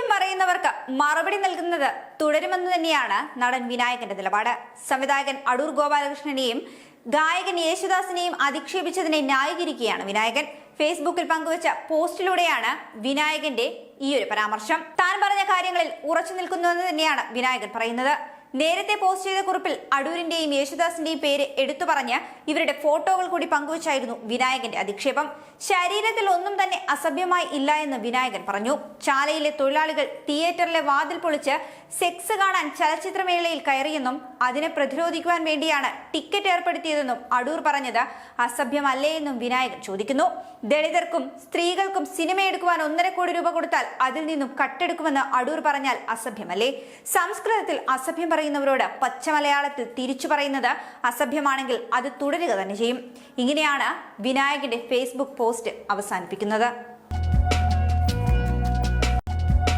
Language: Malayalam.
അസഭ്യം പറയുന്നവർക്ക് മറുപടി നൽകുന്നത് തുടരുമെന്ന് തന്നെയാണ് നടൻ വിനായകന്റെ നിലപാട്. സംവിധായകൻ അടൂർ ഗോപാലകൃഷ്ണനെയും ഗായകൻ യേശുദാസിനെയും അധിക്ഷേപിച്ചതിനെ ന്യായീകരിക്കുകയാണ് വിനായകൻ. ഫേസ്ബുക്കിൽ പങ്കുവച്ച പോസ്റ്റിലൂടെയാണ് വിനായകന്റെ ഈ ഒരു പരാമർശം. താൻ പറഞ്ഞ കാര്യങ്ങളിൽ ഉറച്ചു നിൽക്കുന്നുവെന്ന് തന്നെയാണ് വിനായകൻ പറയുന്നത്. നേരത്തെ പോസ്റ്റ് ചെയ്ത കുറിപ്പിൽ അടൂരിന്റെയും യേശുദാസിന്റെയും പേര് എടുത്തു പറഞ്ഞ് ഇവരുടെ ഫോട്ടോകൾ കൂടി പങ്കുവച്ചായിരുന്നു വിനായകന്റെ അധിക്ഷേപം. ശരീരത്തിൽ ഒന്നും തന്നെ അസഭ്യമായി ഇല്ല എന്ന് വിനായകൻ പറഞ്ഞു. ചാലയിലെ തൊഴിലാളികൾ തിയേറ്ററിലെ വാതിൽ പൊളിച്ച് സെക്സ് കാണാൻ ചലച്ചിത്രമേളയിൽ കയറിയെന്നും അതിനെ പ്രതിരോധിക്കുവാൻ വേണ്ടിയാണ് ടിക്കറ്റ് ഏർപ്പെടുത്തിയതെന്നും അടൂർ പറഞ്ഞത് അസഭ്യമല്ലേ എന്നും വിനായകൻ ചോദിക്കുന്നു. ദളിതർക്കും സ്ത്രീകൾക്കും സിനിമ എടുക്കുവാൻ ഒന്നര കോടി രൂപ കൊടുത്താൽ അതിൽ നിന്നും കട്ടെടുക്കുമെന്ന് അടൂർ പറഞ്ഞാൽ അസഭ്യമല്ലേ? സംസ്കൃതത്തിൽ അസഭ്യം പറയുന്നവരോട് പച്ച മലയാളത്തിൽ തിരിച്ചു പറയുന്നത് അസഭ്യമാണെങ്കിൽ അത് തുടരുക തന്നെ ചെയ്യും. ഇങ്ങനെയാണ് വിനായകന്റെ ഫേസ്ബുക്ക് പോസ്റ്റ് അവസാനിപ്പിക്കുന്നത്.